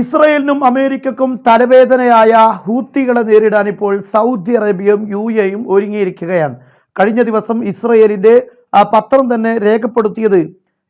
ഇസ്രയേലിനും അമേരിക്കക്കും തലവേദനയായ ഹൂത്തികളെ നേരിടാൻ ഇപ്പോൾ സൗദി അറേബ്യയും യു എയും ഒരുങ്ങിയിരിക്കുകയാണ്. കഴിഞ്ഞ ദിവസം ഇസ്രയേലിന്റെ ആ, പത്രം തന്നെ രേഖപ്പെടുത്തിയത്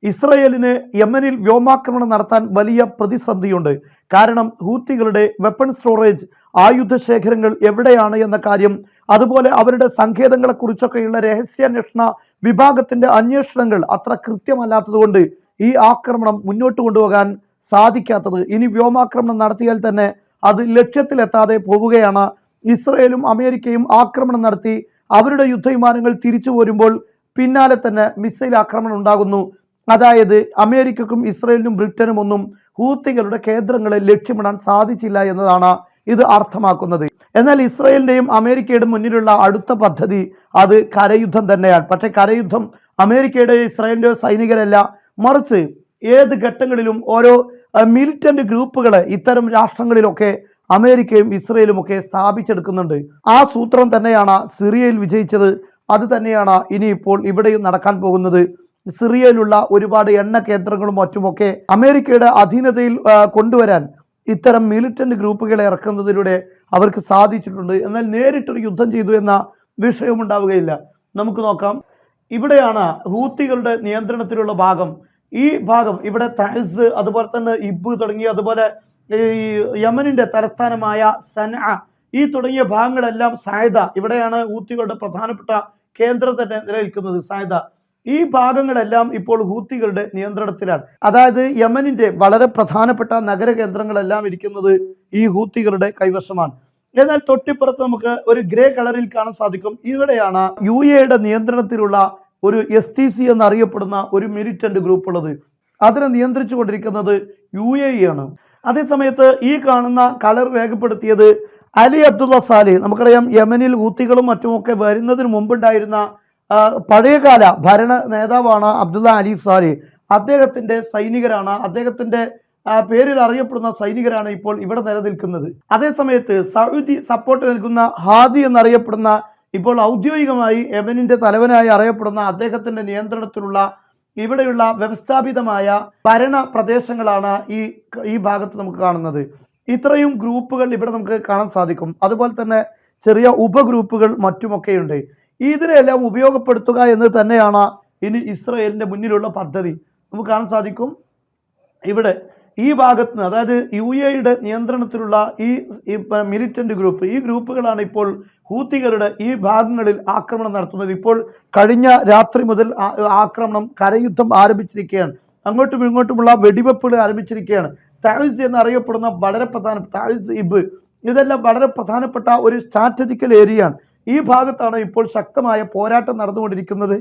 ഇസ്രയേലിന് യമനിൽ വ്യോമാക്രമണം നടത്താൻ വലിയ പ്രതിസന്ധിയുണ്ട്. കാരണം ഹൂത്തികളുടെ വെപ്പൺ സ്റ്റോറേജ് ആയുധ ശേഖരങ്ങൾ എവിടെയാണ് എന്ന കാര്യം അതുപോലെ അവരുടെ സങ്കേതങ്ങളെക്കുറിച്ചൊക്കെയുള്ള രഹസ്യാന്വേഷണ വിഭാഗത്തിന്റെ അന്വേഷണങ്ങൾ അത്ര കൃത്യമല്ലാത്തതുകൊണ്ട് ഈ ആക്രമണം മുന്നോട്ട് കൊണ്ടുപോകാൻ സാധിക്കാത്തത്. ഇനി വ്യോമാക്രമണം നടത്തിയാൽ തന്നെ അത് ലക്ഷ്യത്തിലെത്താതെ പോവുകയാണ്. ഇസ്രയേലും അമേരിക്കയും ആക്രമണം നടത്തി അവരുടെ യുദ്ധവിമാനങ്ങൾ തിരിച്ചു പോരുമ്പോൾ പിന്നാലെ തന്നെ മിസൈൽ ആക്രമണം ഉണ്ടാകുന്നു. അതായത് അമേരിക്കക്കും ഇസ്രയേലിനും ബ്രിട്ടനും ഒന്നും ഹൂത്തികളുടെ കേന്ദ്രങ്ങളെ ലക്ഷ്യമിടാൻ സാധിച്ചില്ല എന്നതാണ് ഇത് അർത്ഥമാക്കുന്നത്. എന്നാൽ ഇസ്രയേലിന്റെയും അമേരിക്കയുടെയും മുന്നിലുള്ള അടുത്ത പദ്ധതി അത് കരയുദ്ധം തന്നെയാണ്. പക്ഷേ കരയുദ്ധം അമേരിക്കയുടെയോ ഇസ്രായേലിന്റെ സൈനികരല്ല. മറിച്ച് ഏത് ഘട്ടങ്ങളിലും ഓരോ മിലിറ്റന്റ് ഗ്രൂപ്പുകൾ ഇത്തരം രാഷ്ട്രങ്ങളിലൊക്കെ അമേരിക്കയും ഇസ്രയേലും ഒക്കെ സ്ഥാപിച്ചെടുക്കുന്നുണ്ട്. ആ സൂത്രം തന്നെയാണ് സിറിയയിൽ വിജയിച്ചത്. അത് തന്നെയാണ് ഇനിയിപ്പോൾ ഇവിടെയും നടക്കാൻ പോകുന്നത്. സിറിയയിലുള്ള ഒരുപാട് എണ്ണ കേന്ദ്രങ്ങളും മറ്റുമൊക്കെ അമേരിക്കയുടെ അധീനതയിൽ കൊണ്ടുവരാൻ ഇത്തരം മിലിറ്റന്റ് ഗ്രൂപ്പുകളെ ഇറക്കുന്നതിലൂടെ അവർക്ക് സാധിച്ചിട്ടുണ്ട്. എന്നാൽ നേരിട്ടൊരു യുദ്ധം ചെയ്തു എന്ന വിഷയം ഉണ്ടാവുകയില്ല നമുക്ക് നോക്കാം. ഇവിടെയാണ് ഹൂത്തികളുടെ നിയന്ത്രണത്തിലുള്ള ഭാഗം. ഈ ഭാഗം ഇവിടെ തഹസ് അതുപോലെ തന്നെ ഇബ് തുടങ്ങി അതുപോലെ ഈ യമനിന്റെ തലസ്ഥാനമായ സന ഈ തുടങ്ങിയ ഭാഗങ്ങളെല്ലാം സായുധ ഇവിടെയാണ് ഹൂത്തികളുടെ പ്രധാനപ്പെട്ട കേന്ദ്രം തന്നെ നിലനിൽക്കുന്നത് സായുധ ഈ ഭാഗങ്ങളെല്ലാം ഇപ്പോൾ ഹൂത്തികളുടെ നിയന്ത്രണത്തിലാണ്. അതായത് യമനിന്റെ വളരെ പ്രധാനപ്പെട്ട നഗര കേന്ദ്രങ്ങളെല്ലാം ഇരിക്കുന്നത് ഈ ഹൂത്തികളുടെ കൈവശമാണ്. എന്നാൽ തൊട്ടിപ്പുറത്ത് നമുക്ക് ഒരു ഗ്രേ കളറിൽ കാണാൻ സാധിക്കും. ഇവിടെയാണ് യു എയുടെ നിയന്ത്രണത്തിലുള്ള ഒരു എസ് ടി സി എന്നറിയപ്പെടുന്ന ഒരു മിലിറ്റന്റ് ഗ്രൂപ്പ് ഉള്ളത്. അതിനെ നിയന്ത്രിച്ചു കൊണ്ടിരിക്കുന്നത് യു എ ഇ ആണ്. അതേസമയത്ത് ഈ കാണുന്ന കളർ രേഖപ്പെടുത്തിയത് അലി അബ്ദുള്ള സാലി നമുക്കറിയാം യമനിൽ ഊത്തികളും മറ്റുമൊക്കെ വരുന്നതിന് മുമ്പുണ്ടായിരുന്ന പഴയകാല ഭരണ നേതാവാണ് അബ്ദുള്ള അലി സാലി അദ്ദേഹത്തിന്റെ സൈനികരാണ്. അദ്ദേഹത്തിന്റെ പേരിൽ അറിയപ്പെടുന്ന സൈനികരാണ് ഇപ്പോൾ ഇവിടെ നിലനിൽക്കുന്നത്. അതേസമയത്ത് സൗദി സപ്പോർട്ട് നൽകുന്ന ഹാദി എന്നറിയപ്പെടുന്ന ഇപ്പോൾ ഔദ്യോഗികമായി യമനിന്റെ തലവനായി അറിയപ്പെടുന്ന അദ്ദേഹത്തിന്റെ നിയന്ത്രണത്തിലുള്ള ഇവിടെയുള്ള വ്യവസ്ഥാപിതമായ ഭരണ പ്രദേശങ്ങളാണ് ഈ ഈ ഭാഗത്ത് നമുക്ക് കാണുന്നത്. ഇത്രയും ഗ്രൂപ്പുകൾ ഇവിടെ നമുക്ക് കാണാൻ സാധിക്കും. അതുപോലെ തന്നെ ചെറിയ ഉപഗ്രൂപ്പുകൾ മറ്റുമൊക്കെയുണ്ട്. ഇതിനെല്ലാം ഉപയോഗപ്പെടുത്തുക എന്ന് തന്നെയാണ് ഇനി ഇസ്രയേലിന്റെ മുന്നിലുള്ള പദ്ധതി. നമുക്ക് കാണാൻ സാധിക്കും. ഇവിടെ ഈ ഭാഗത്ത് നിന്ന് അതായത് യു എയുടെ നിയന്ത്രണത്തിലുള്ള ഈ മിലിറ്റന്റ് ഗ്രൂപ്പ് ഈ ഗ്രൂപ്പുകളാണ് ഇപ്പോൾ ഹൂത്തികളുടെ ഈ ഭാഗങ്ങളിൽ ആക്രമണം നടത്തുന്നത്. ഇപ്പോൾ കഴിഞ്ഞ രാത്രി മുതൽ ആക്രമണം കരയുദ്ധം ആരംഭിച്ചിരിക്കുകയാണ്. അങ്ങോട്ടും ഇങ്ങോട്ടുമുള്ള വെടിവെപ്പുകൾ ആരംഭിച്ചിരിക്കുകയാണ്. താഴ്സ് എന്നറിയപ്പെടുന്ന വളരെ പ്രധാന താഴ്സ് ഇബ് ഇതെല്ലാം വളരെ പ്രധാനപ്പെട്ട ഒരു സ്ട്രാറ്റജിക്കൽ ഏരിയയാണ് ഈ ഭാഗത്താണ് ഇപ്പോൾ ശക്തമായ പോരാട്ടം നടന്നുകൊണ്ടിരിക്കുന്നത്.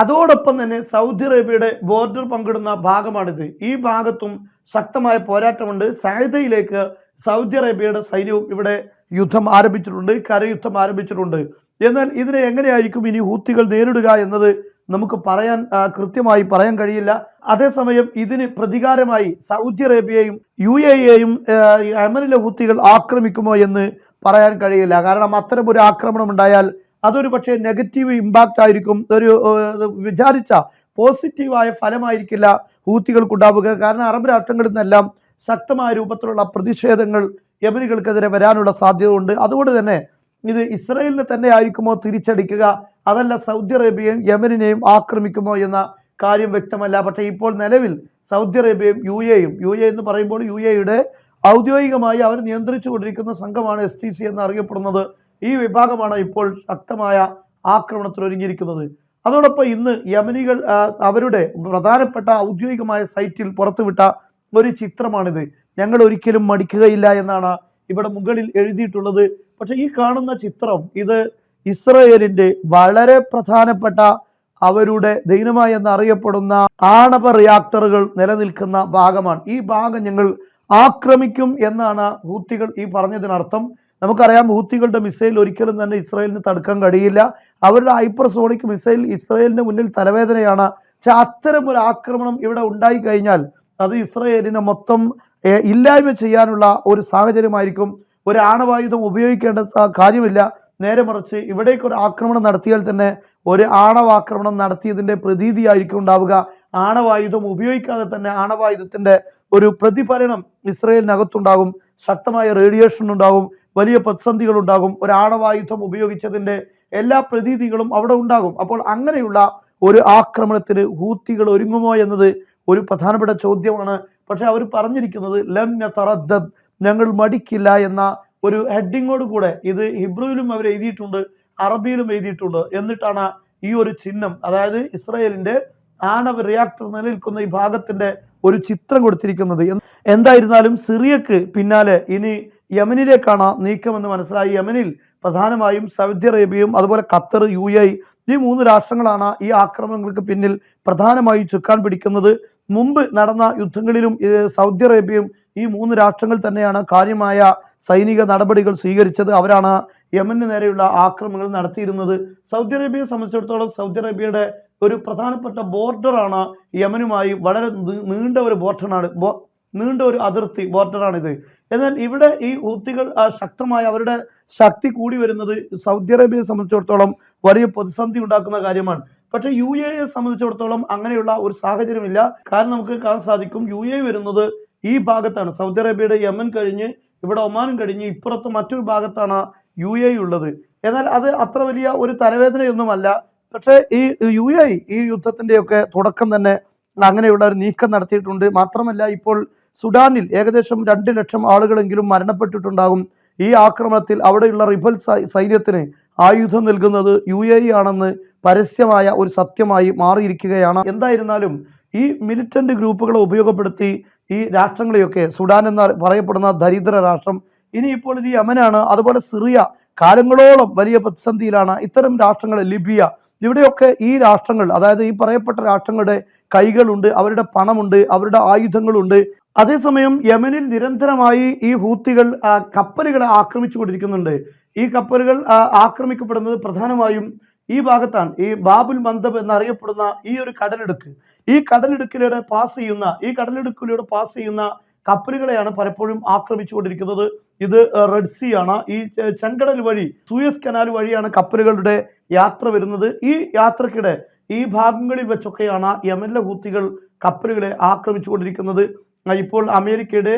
അതോടൊപ്പം തന്നെ സൗദി അറേബ്യയുടെ ബോർഡർ പങ്കിടുന്ന ഭാഗമാണിത്. ഈ ഭാഗത്തും ശക്തമായ പോരാട്ടമുണ്ട്. സായുധയിലേക്ക് സൗദി അറേബ്യയുടെ സൈന്യവും ഇവിടെ യുദ്ധം ആരംഭിച്ചിട്ടുണ്ട് കരയുദ്ധം ആരംഭിച്ചിട്ടുണ്ട്. എന്നാൽ ഇതിനെ എങ്ങനെയായിരിക്കും ഇനി ഹൂത്തികൾ നേരിടുക എന്നത് നമുക്ക് പറയാൻ കൃത്യമായി പറയാൻ കഴിയില്ല. അതേസമയം ഇതിന് പ്രതികാരമായി സൗദി അറേബ്യയും യു എ എയും യമനിലെ ഹൂത്തികൾ ആക്രമിക്കുമോ എന്ന് പറയാൻ കഴിയില്ല. കാരണം അത്തരം ഒരു ആക്രമണം ഉണ്ടായാൽ അതൊരു പക്ഷേ നെഗറ്റീവ് ഇമ്പാക്റ്റ് ആയിരിക്കും. ഒരു വിചാരിച്ച പോസിറ്റീവായ ഫലമായിരിക്കില്ല ഹൂത്തികൾക്കുണ്ടാവുക. കാരണം അറബ് രാഷ്ട്രങ്ങളിൽ നിന്നെല്ലാം ശക്തമായ രൂപത്തിലുള്ള പ്രതിഷേധങ്ങൾ യമനികൾക്കെതിരെ വരാനുള്ള സാധ്യത ഉണ്ട് അതുകൊണ്ട് തന്നെ ഇത് ഇസ്രയേലിനെ തന്നെ ആയിരിക്കുമോ തിരിച്ചടിക്കുക? അതല്ല സൗദി അറേബ്യയും യമനിനെയും ആക്രമിക്കുമോ എന്ന കാര്യം വ്യക്തമല്ല. പക്ഷേ ഇപ്പോൾ നിലവിൽ സൗദി അറേബ്യയും യു എയും യു എ എന്ന് പറയുമ്പോൾ യു എയുടെ ഔദ്യോഗികമായി അവർ നിയന്ത്രിച്ചു കൊണ്ടിരിക്കുന്ന സംഘമാണ് എസ് ടി സി എന്ന് അറിയപ്പെടുന്നത്. ഈ വിഭാഗമാണ് ഇപ്പോൾ ശക്തമായ ആക്രമണത്തിൽ ഒരുങ്ങിയിരിക്കുന്നത്. അതോടൊപ്പം ഇന്ന് യമനികൾ അവരുടെ പ്രധാനപ്പെട്ട ഔദ്യോഗികമായ സൈറ്റിൽ പുറത്തുവിട്ട ഒരു ചിത്രമാണിത്. ഞങ്ങൾ ഒരിക്കലും മടിക്കുകയില്ല എന്നാണ് ഇവിടെ മുകളിൽ എഴുതിയിട്ടുള്ളത്. പക്ഷെ ഈ കാണുന്ന ചിത്രം ഇത് ഇസ്രയേലിന്റെ വളരെ പ്രധാനപ്പെട്ട അവരുടെ ദൈനമായി എന്നറിയപ്പെടുന്ന ആണവ റിയാക്ടറുകൾ നിലനിൽക്കുന്ന ഭാഗമാണ്. ഈ ഭാഗം ഞങ്ങൾ ആക്രമിക്കും എന്നാണ് ഹൂത്തികൾ ഈ പറഞ്ഞതിനർത്ഥം. നമുക്കറിയാം ഹൂത്തികളുടെ മിസൈൽ ഒരിക്കലും തന്നെ ഇസ്രയേലിന് തടുക്കാൻ കഴിയില്ല. അവരുടെ ഹൈപ്പർസോണിക് മിസൈൽ ഇസ്രയേലിന് മുന്നിൽ തലവേദനയാണ്. പക്ഷെ അത്തരം ഒരു ആക്രമണം ഇവിടെ ഉണ്ടായി കഴിഞ്ഞാൽ അത് ഇസ്രായേലിനെ മൊത്തം ഇല്ലായ്മ ചെയ്യാനുള്ള ഒരു സാഹചര്യമായിരിക്കും. ഒരു ആണവായുധം ഉപയോഗിക്കേണ്ട കാര്യമില്ല. നേരെ മറിച്ച് ഇവിടേക്ക് ഒരു ആക്രമണം നടത്തിയാൽ തന്നെ ഒരു ആണവാക്രമണം നടത്തിയതിന്റെ പ്രതീതിയായിരിക്കും ഉണ്ടാവുക. ആണവായുധം ഉപയോഗിക്കാതെ തന്നെ ആണവായുധത്തിന്റെ ഒരു പ്രതിഫലനം ഇസ്രയേലിനകത്തുണ്ടാകും. ശക്തമായ റേഡിയേഷൻ ഉണ്ടാകും. വലിയ പ്രതിസന്ധികൾ ഉണ്ടാകും ഒരു ആണവായുധം ഉപയോഗിച്ചതിന്റെ എല്ലാ പ്രതീതികളും അവിടെ ഉണ്ടാകും. അപ്പോൾ അങ്ങനെയുള്ള ഒരു ആക്രമണത്തിന് ഹൂത്തികൾ ഒരുങ്ങുമോ എന്നത് ഒരു പ്രധാനപ്പെട്ട ചോദ്യമാണ്. പക്ഷെ അവർ പറഞ്ഞിരിക്കുന്നത് ലം തറദ്ദദ് ഞങ്ങൾ മടിക്കില്ല എന്ന ഒരു ഹെഡിങ്ങോട് കൂടെ ഇത് ഹിബ്രുവിലും അവർ എഴുതിയിട്ടുണ്ട് അറബിയിലും എഴുതിയിട്ടുണ്ട്. എന്നിട്ടാണ് ഈ ഒരു ചിഹ്നം അതായത് ഇസ്രായേലിന്റെ ആണവ റിയാക്ടർ നിലനിൽക്കുന്ന ഈ ഭാഗത്തിന്റെ ഒരു ചിത്രം കൊടുത്തിരിക്കുന്നത്. എന്ത് എന്തായിരുന്നാലും സിറിയക്ക് പിന്നാലെ ഇനി യമനിലേക്കാണ് നീക്കമെന്ന് മനസ്സിലായി. യമനിൽ പ്രധാനമായും സൗദി അറേബ്യയും അതുപോലെ ഖത്തർ യു എ ഈ മൂന്ന് രാഷ്ട്രങ്ങളാണ് ഈ ആക്രമണങ്ങൾക്ക് പിന്നിൽ പ്രധാനമായി ചുക്കാൻ പിടിക്കുന്നത്. മുമ്പ് നടന്ന യുദ്ധങ്ങളിലും സൗദി അറേബ്യയും ഈ മൂന്ന് രാഷ്ട്രങ്ങൾ തന്നെയാണ് കാര്യമായ സൈനിക നടപടികൾ സ്വീകരിച്ചത്. അവരാണ് യമന് നേരെയുള്ള ആക്രമണങ്ങൾ നടത്തിയിരുന്നത്. സൗദി അറേബ്യയെ സംബന്ധിച്ചിടത്തോളം സൗദി അറേബ്യയുടെ ഒരു പ്രധാനപ്പെട്ട ബോർഡറാണ് യമനുമായി വളരെ നീണ്ട ഒരു ബോർഡറാണ് നീണ്ട ഒരു അതിർത്തി ബോർഡറാണിത്. എന്നാൽ ഇവിടെ ഈ ഹൂത്തികൾ ആ, ശക്തമായ അവരുടെ ശക്തി കൂടി വരുന്നത് സൗദി അറേബ്യയെ സംബന്ധിച്ചിടത്തോളം വലിയ പ്രതിസന്ധി ഉണ്ടാക്കുന്ന കാര്യമാണ്. പക്ഷേ യു എ സംബന്ധിച്ചിടത്തോളം അങ്ങനെയുള്ള ഒരു സാഹചര്യമില്ല. കാരണം നമുക്ക് കാണാൻ സാധിക്കും യു എ വരുന്നത് ഈ ഭാഗത്താണ്. സൗദി അറേബ്യയുടെ യമൻ കഴിഞ്ഞ് ഇവിടെ ഒമാനും കഴിഞ്ഞ് ഇപ്പുറത്ത് മറ്റൊരു ഭാഗത്താണ് യു എ ഉള്ളത്. എന്നാൽ അത് അത്ര വലിയ ഒരു തലവേദനയൊന്നുമല്ല. പക്ഷേ ഈ യു എ ഈ യുദ്ധത്തിന്റെയൊക്കെ തുടക്കം തന്നെ അങ്ങനെയുള്ള ഒരു നീക്കം നടത്തിയിട്ടുണ്ട്. മാത്രമല്ല ഇപ്പോൾ സുഡാനിൽ ഏകദേശം രണ്ട് ലക്ഷം ആളുകളെങ്കിലും മരണപ്പെട്ടിട്ടുണ്ടാകും. ഈ ആക്രമണത്തിൽ അവിടെയുള്ള റിബൽ സൈന്യത്തിന് ആയുധം നൽകുന്നത് യു എ ആണെന്ന് പരസ്യമായ ഒരു സത്യമായി മാറിയിരിക്കുകയാണ്. എന്തായിരുന്നാലും ഈ മിലിറ്റന്റ് ഗ്രൂപ്പുകളെ ഉപയോഗപ്പെടുത്തി ഈ രാഷ്ട്രങ്ങളെയൊക്കെ സുഡാൻ എന്ന പറയപ്പെടുന്ന ദരിദ്ര രാഷ്ട്രം ഇനിയിപ്പോൾ ഇത് യമനാണ് അതുപോലെ സിറിയ കാലങ്ങളോളം വലിയ പ്രതിസന്ധിയിലാണ്. ഇത്തരം രാഷ്ട്രങ്ങൾ ലിബിയ ഇവിടെയൊക്കെ ഈ രാഷ്ട്രങ്ങൾ അതായത് ഈ പറയപ്പെട്ട രാഷ്ട്രങ്ങളുടെ കൈകളുണ്ട് അവരുടെ പണമുണ്ട് അവരുടെ ആയുധങ്ങളുണ്ട്. അതേസമയം യമനിൽ നിരന്തരമായി ഈ ഹൂത്തികൾ കപ്പലുകളെ ആക്രമിച്ചുകൊണ്ടിരിക്കുന്നുണ്ട്. ഈ കപ്പലുകൾ ആക്രമിക്കപ്പെടുന്നത് പ്രധാനമായും ഈ ഭാഗത്താണ്. ഈ ബാബുൽ മന്ദബ് എന്നറിയപ്പെടുന്ന ഈ ഒരു കടലിടുക്ക്. ഈ കടലിടുക്കിലൂടെ പാസ് ചെയ്യുന്ന ഈ കടലിടുക്കിലൂടെ പാസ് ചെയ്യുന്ന കപ്പലുകളെയാണ് പലപ്പോഴും ആക്രമിച്ചുകൊണ്ടിരിക്കുന്നത്. ഇത് റെഡ് സീ ആണ്. ഈ ചെങ്കടൽ വഴി സൂയസ് കനാൽ വഴിയാണ് കപ്പലുകളുടെ യാത്ര വരുന്നത്. ഈ യാത്രക്കിടെ ഈ ഭാഗങ്ങളിൽ വെച്ചൊക്കെയാണ് യമനിലെ ഹൂത്തികൾ കപ്പലുകളെ ആക്രമിച്ചുകൊണ്ടിരിക്കുന്നത്. ഇപ്പോൾ അമേരിക്കയുടെ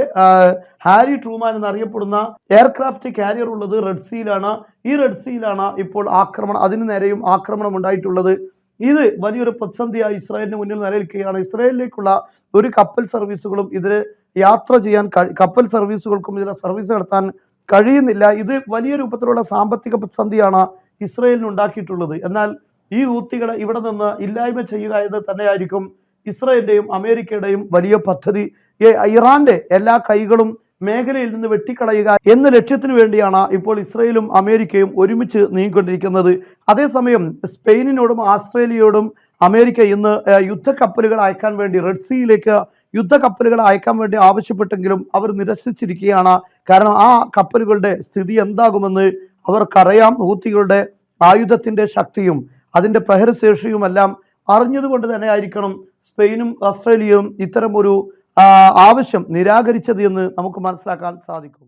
ഹാരി ട്രൂമാൻ എന്നറിയപ്പെടുന്ന എയർക്രാഫ്റ്റ് കാരിയർ ഉള്ളത് റെഡ് സീയിലാണ് ഈ റെഡ് സീയിലാണ് ഇപ്പോൾ ആക്രമണം അതിനു നേരെയും ആക്രമണം ഉണ്ടായിട്ടുള്ളത്. ഇത് വലിയൊരു പ്രതിസന്ധിയായി ഇസ്രായേലിന് മുന്നിൽ നിലനിൽക്കുകയാണ്. ഇസ്രായേലിലേക്കുള്ള ഒരു കപ്പൽ സർവീസുകളും ഇതിന് യാത്ര ചെയ്യാൻ കപ്പൽ സർവീസുകൾക്കും ഇതിലെ സർവീസ് നടത്താൻ കഴിയുന്നില്ല. ഇത് വലിയ രൂപത്തിലുള്ള സാമ്പത്തിക പ്രതിസന്ധിയാണ് ഇസ്രായേലിന് ഉണ്ടാക്കിയിട്ടുള്ളത്. എന്നാൽ ഈ ഊത്തികളെ ഇവിടെ നിന്ന് ഇല്ലായ്മ ചെയ്യുക എന്ന് തന്നെയായിരിക്കും ഇസ്രായേലിന്റെയും അമേരിക്കയുടെയും വലിയ പദ്ധതി. ഇറാന്റെ എല്ലാ കൈകളും മേഖലയിൽ നിന്ന് വെട്ടിക്കളയുക എന്ന ലക്ഷ്യത്തിനു വേണ്ടിയാണ് ഇപ്പോൾ ഇസ്രയേലും അമേരിക്കയും ഒരുമിച്ച് നീങ്ങിക്കൊണ്ടിരിക്കുന്നത്. അതേസമയം സ്പെയിനിനോടും ആസ്ട്രേലിയയോടും അമേരിക്ക ഇന്ന് യുദ്ധക്കപ്പലുകൾ അയക്കാൻ വേണ്ടി റെഡ് സീയിലേക്ക് യുദ്ധക്കപ്പലുകൾ അയക്കാൻ വേണ്ടി ആവശ്യപ്പെട്ടെങ്കിലും അവർ നിരസിച്ചിരിക്കുകയാണ്. കാരണം ആ കപ്പലുകളുടെ സ്ഥിതി എന്താകുമെന്ന് അവർക്കറിയാം. ഹൂത്തികളുടെ ആയുധത്തിന്റെ ശക്തിയും അതിന്റെ പ്രഹരശേഷിയുമെല്ലാം അറിഞ്ഞതുകൊണ്ട് തന്നെ ആയിരിക്കണം സ്പെയിനും ഓസ്ട്രേലിയയും ഇത്തരം ഒരു ആവശ്യം നിരാകരിച്ചത് എന്ന് നമുക്ക് മനസ്സിലാക്കാൻ സാധിക്കും.